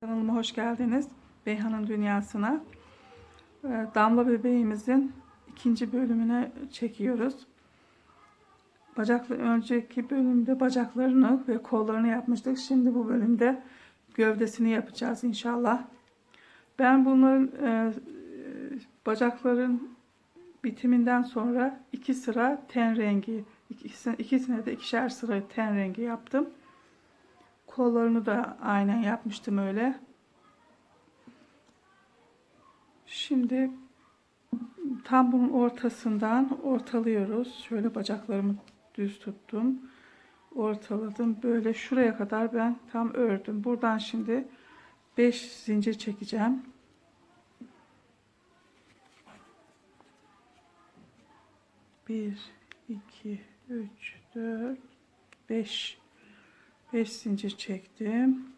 Kanalıma hoş geldiniz. Beyhan'ın dünyasına. Ee, Damla bebeğimizin ikinci bölümüne çekiyoruz. Bacaklı önceki bölümde bacaklarını ve kollarını yapmıştık. Şimdi bu bölümde gövdesini yapacağız inşallah. Ben bunların e, bacakların bitiminden sonra iki sıra ten rengi, ikisine, ikisine de ikişer sıra ten rengi yaptım. Kollarını da aynen yapmıştım öyle. Şimdi tam bunun ortasından ortalıyoruz. Şöyle bacaklarımı düz tuttum. Ortaladım. Böyle şuraya kadar ben tam ördüm. Buradan şimdi 5 zincir çekeceğim. Bir, iki, üç, dört, beş. 5 zincir çektim.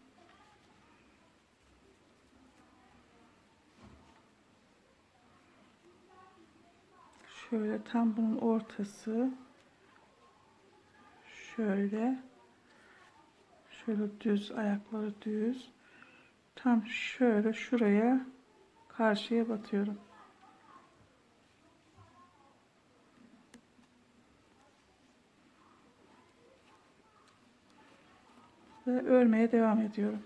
Şöyle tam bunun ortası. Şöyle. Şöyle düz ayakları düz. Tam şöyle şuraya karşıya batıyorum. Ve örmeye devam ediyorum.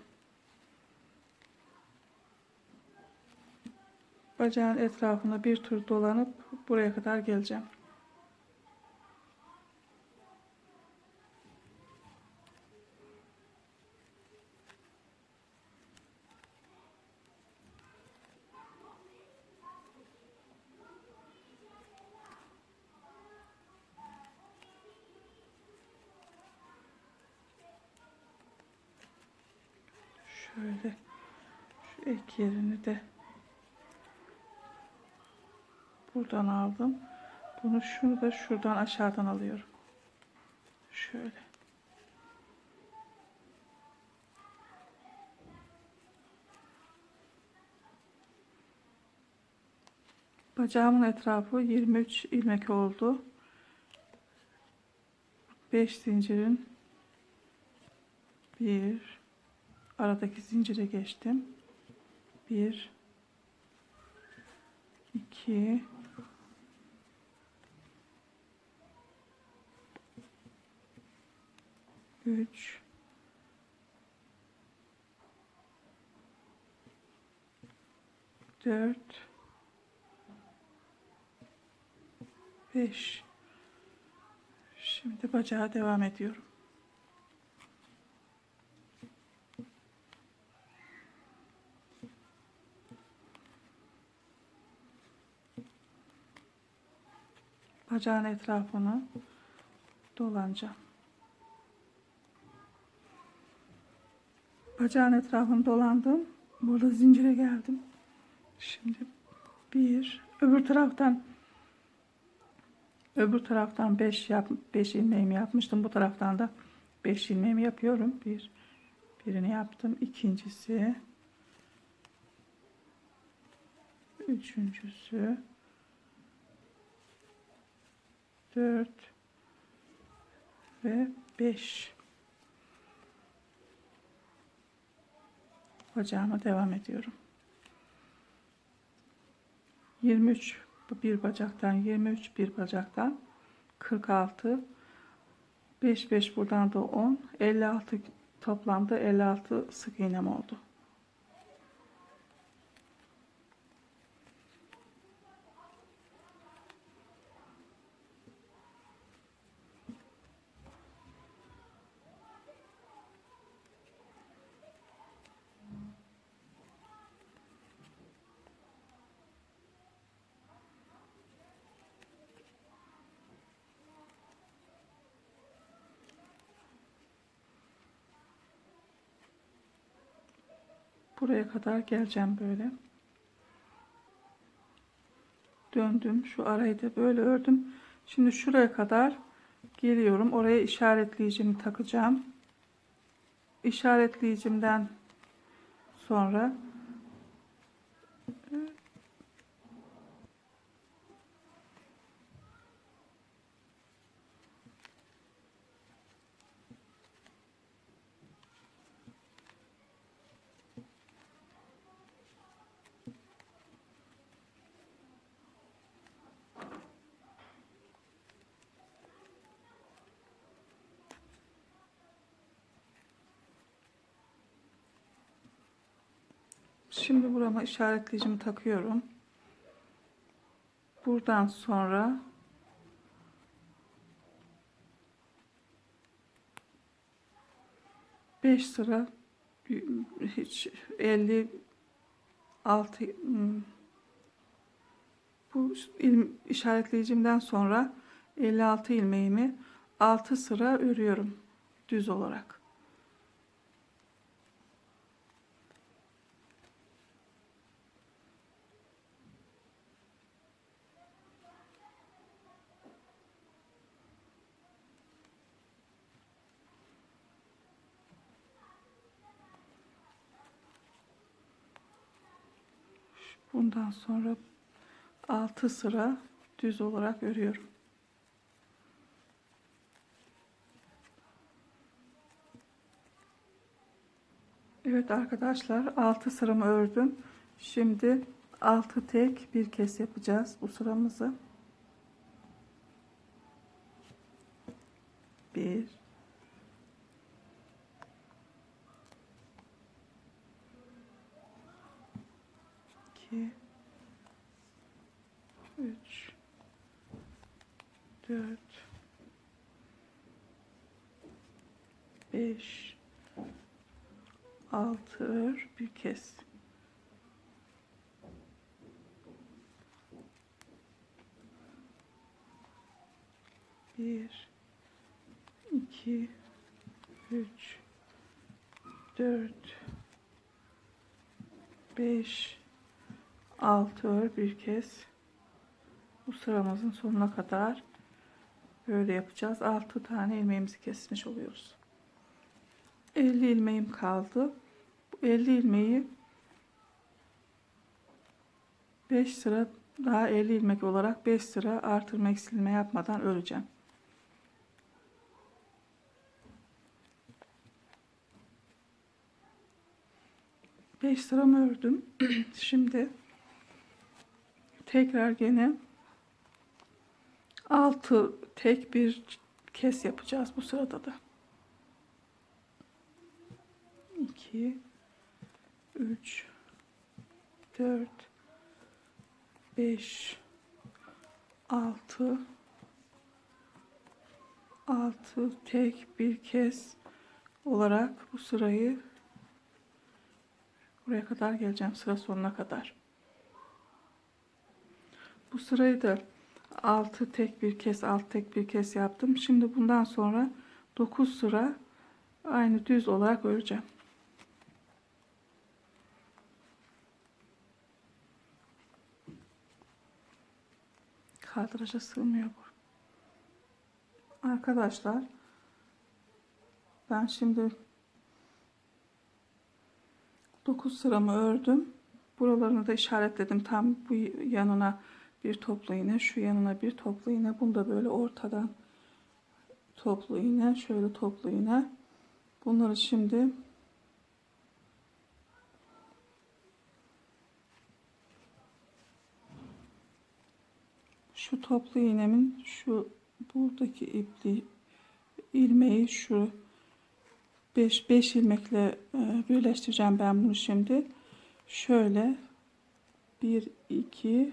Bacağın etrafında bir tur dolanıp buraya kadar geleceğim. Şöyle şu ek yerini de buradan aldım. Bunu şunu da şuradan aşağıdan alıyorum. Şöyle. Bacağımın etrafı 23 ilmek oldu. 5 zincirin 1 aradaki zincire geçtim. 1 2 3 4 5 Şimdi bacağa devam ediyorum. Bacağın etrafını dolanacağım. Bacağın etrafını dolandım. Burada zincire geldim. Şimdi bir öbür taraftan öbür taraftan 5 yap 5 ilmeğimi yapmıştım. Bu taraftan da 5 ilmeğimi yapıyorum. Bir birini yaptım. İkincisi üçüncüsü 4 ve 5 bacağıma devam ediyorum. 23 bu bir bacaktan 23 bir bacaktan 46 5 5 buradan da 10 56 toplamda 56 sık iğnem oldu. Buraya kadar geleceğim böyle. Döndüm. Şu arayı da böyle ördüm. Şimdi şuraya kadar geliyorum. Oraya işaretleyicimi takacağım. İşaretleyicimden sonra Şimdi burama işaretleyicimi takıyorum. Buradan sonra beş sıra hiç 50 altı hmm, bu işaretleyicimden sonra 56 ilmeğimi 6 sıra örüyorum düz olarak. Bundan sonra 6 sıra düz olarak örüyorum. Evet arkadaşlar 6 sıramı ördüm. Şimdi 6 tek bir kez yapacağız bu sıramızı. 1 2 3 4 5 6 ör bir kez bir iki üç dört beş altı ör bir kez bu sıramızın sonuna kadar böyle yapacağız. 6 tane ilmeğimizi kesmiş oluyoruz. 50 ilmeğim kaldı. Bu 50 ilmeği 5 sıra daha 50 ilmek olarak 5 sıra artırma eksilme yapmadan öreceğim. Beş sıramı ördüm. Şimdi tekrar gene 6 tek bir kes yapacağız bu sırada da. 2 3 4 5 6 6 tek bir kez olarak bu sırayı buraya kadar geleceğim sıra sonuna kadar. Bu sırayı da 6 tek bir kez 6 tek bir kez yaptım. Şimdi bundan sonra 9 sıra aynı düz olarak öreceğim. Kadraja sığmıyor bu. Arkadaşlar ben şimdi 9 sıramı ördüm. Buralarını da işaretledim. Tam bu yanına bir toplu iğne, şu yanına bir toplu iğne. Bunu da böyle ortadan toplu iğne, şöyle toplu iğne. Bunları şimdi şu toplu iğnemin şu buradaki ipli ilmeği şu 5 5 ilmekle e, birleştireceğim ben bunu şimdi. Şöyle 1 2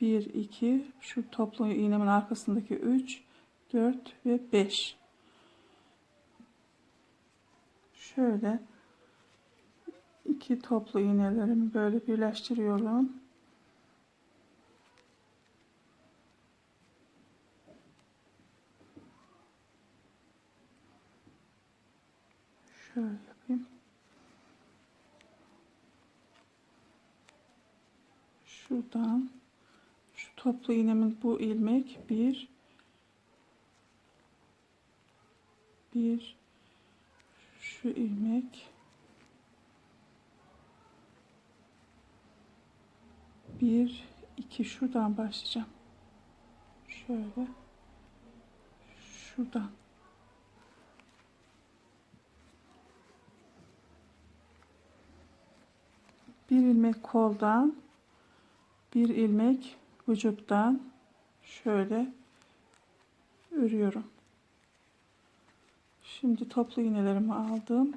1 2 şu toplu iğnemin arkasındaki 3 4 ve 5 şöyle iki toplu iğnelerimi böyle birleştiriyorum. Şöyle yapayım. Şuradan şu toplu iğnemin bu ilmek bir bir şu ilmek bir iki. Şuradan başlayacağım. Şöyle. Şuradan bir ilmek koldan bir ilmek vücuttan şöyle örüyorum Şimdi toplu iğnelerimi aldım.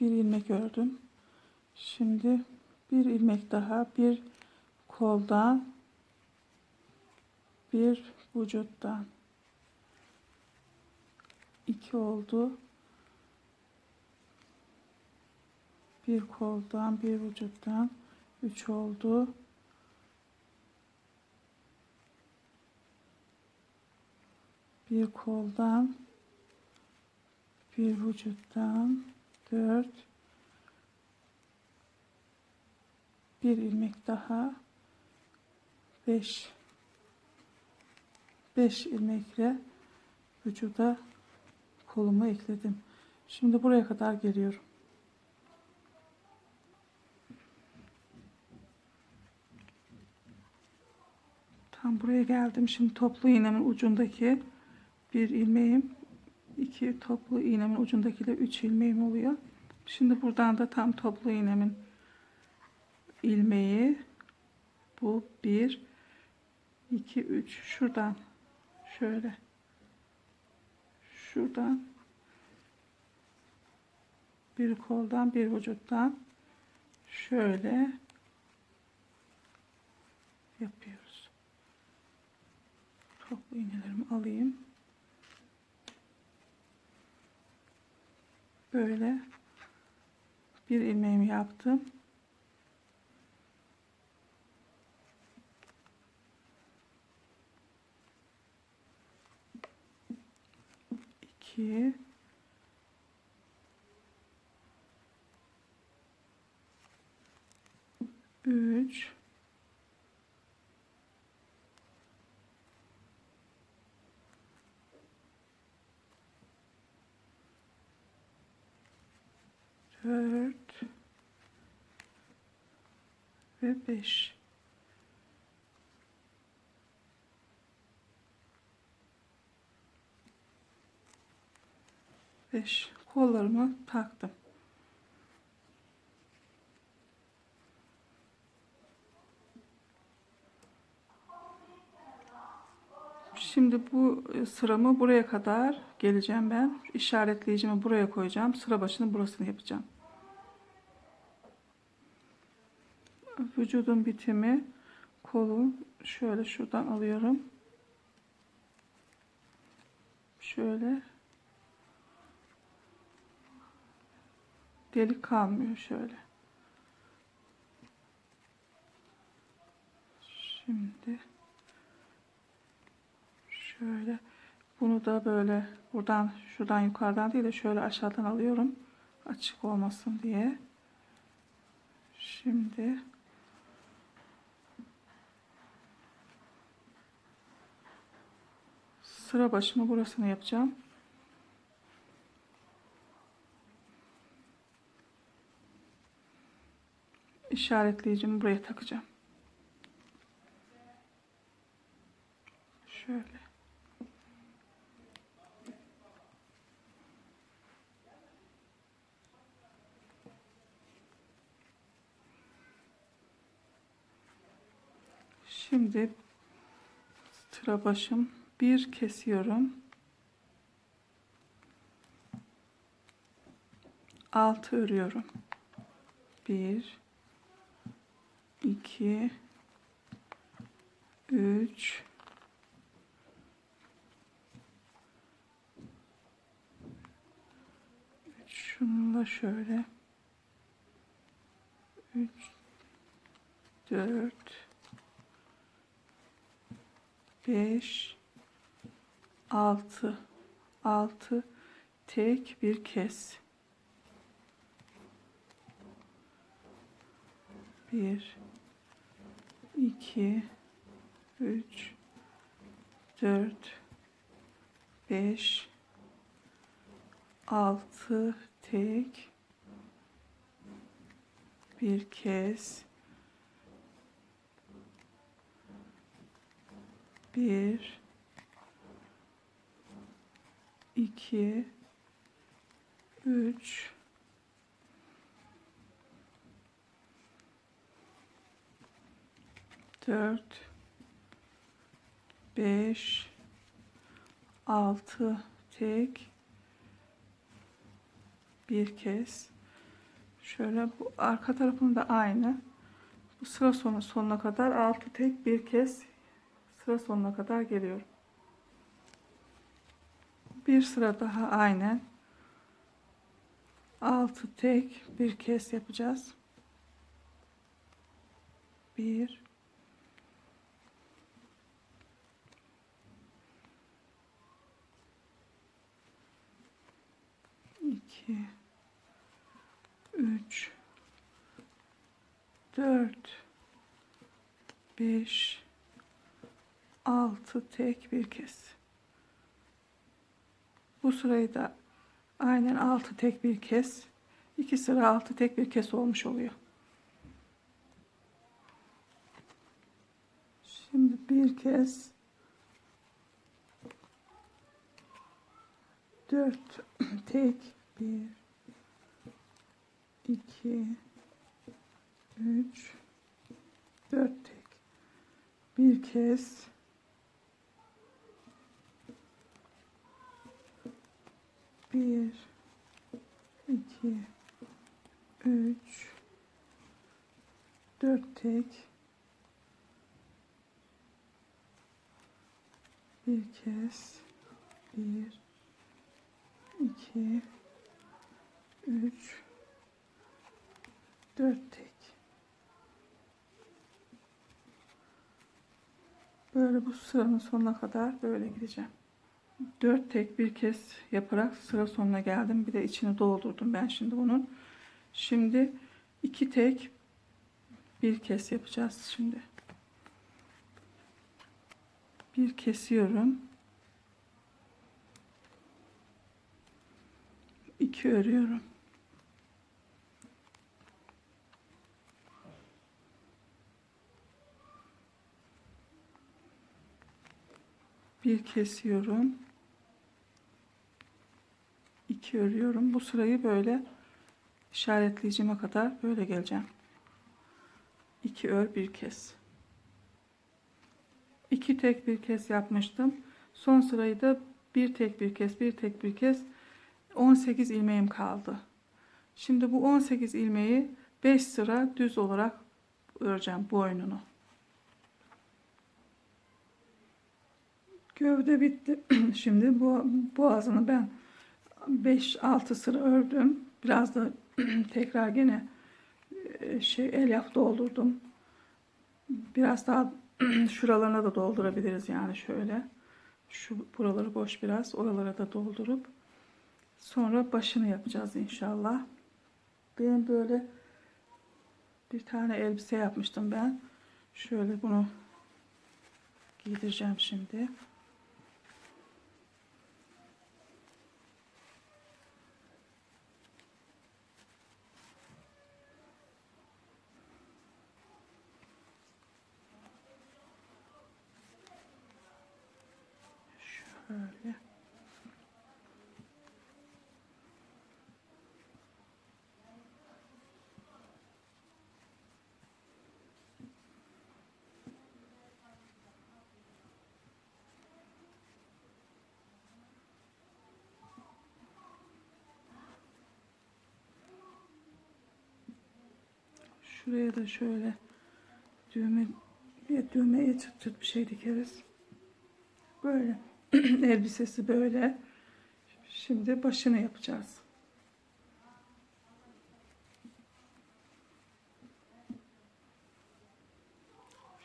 bir ilmek ördüm. Şimdi bir ilmek daha bir koldan bir vücuttan iki oldu. Bir koldan bir vücuttan üç oldu. Bir koldan bir vücuttan dört bir ilmek daha beş beş ilmekle vücuda kolumu ekledim. Şimdi buraya kadar geliyorum. Tam buraya geldim. Şimdi toplu iğnemin ucundaki bir ilmeğim, iki toplu iğnemin ucundaki de üç ilmeğim oluyor. Şimdi buradan da tam toplu iğnemin ilmeği bu bir, iki, üç. Şuradan şöyle şuradan bir koldan bir vücuttan şöyle yapıyoruz. Toplu iğnelerimi alayım. Böyle bir ilmeğimi yaptım. iki üç dört ve beş. Beş. Kollarımı taktım. Şimdi bu e, sıramı buraya kadar geleceğim ben. İşaretleyicimi buraya koyacağım. Sıra başını burasını yapacağım. Vücudun bitimi kolu şöyle şuradan alıyorum. Şöyle delik kalmıyor şöyle. Şimdi şöyle bunu da böyle buradan şuradan yukarıdan değil de şöyle aşağıdan alıyorum. Açık olmasın diye. Şimdi sıra başımı burasını yapacağım. işaretleyicimi buraya takacağım. Şöyle. Şimdi sıra başım bir kesiyorum. Altı örüyorum. Bir 2 3 şununla şöyle 3 4 5 6 6 tek bir kes. Bir. 2 3 4 5 6 tek. Bir kez bir iki üç dört, beş, altı tek bir kez Şöyle bu arka tarafında aynı. Bu sıra sonu sonuna kadar altı tek bir kez sıra sonuna kadar geliyorum. Bir sıra daha aynen. Altı tek bir kez yapacağız. Bir. İki. Üç. Dört. Beş. Altı tek bir kez. Bu sırayı da aynen altı tek bir kez. iki sıra altı tek bir kez olmuş oluyor. Şimdi bir kez dört tek bir iki üç dört tek bir kez bir iki üç dört tek bir kez bir iki üç dört tek böyle bu sıranın sonuna kadar böyle gideceğim. 4 tek bir kez yaparak sıra sonuna geldim. Bir de içini doldurdum ben şimdi bunun. Şimdi 2 tek bir kez yapacağız şimdi. Bir kesiyorum. 2 örüyorum. Bir kesiyorum. 2 örüyorum. Bu sırayı böyle işaretleyeceğime kadar böyle geleceğim. 2 ör bir kez. 2 tek bir kez yapmıştım. Son sırayı da bir tek bir kez, bir tek bir kez 18 ilmeğim kaldı. Şimdi bu 18 ilmeği 5 sıra düz olarak öreceğim boynunu. Gövde bitti. Şimdi bu boğazını ben 5-6 sıra ördüm. Biraz da tekrar gene e, şey elyaf doldurdum. Biraz daha şuralarına da doldurabiliriz yani şöyle. Şu buraları boş biraz. Oralara da doldurup sonra başını yapacağız inşallah. Benim böyle bir tane elbise yapmıştım ben. Şöyle bunu giydireceğim şimdi. Şöyle. Şuraya da şöyle düğme bir düğmeye çıt çıt bir şey dikeriz. Böyle. Elbisesi böyle. Şimdi başını yapacağız.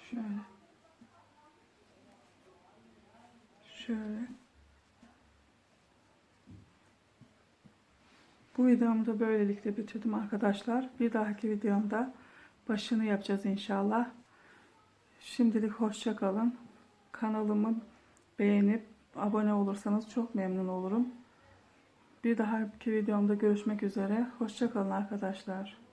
Şöyle. Şöyle. Bu videomu da böylelikle bitirdim arkadaşlar. Bir dahaki videomda başını yapacağız inşallah. Şimdilik hoşça kalın. Kanalımın beğenip abone olursanız çok memnun olurum. Bir dahaki videomda görüşmek üzere. Hoşçakalın arkadaşlar.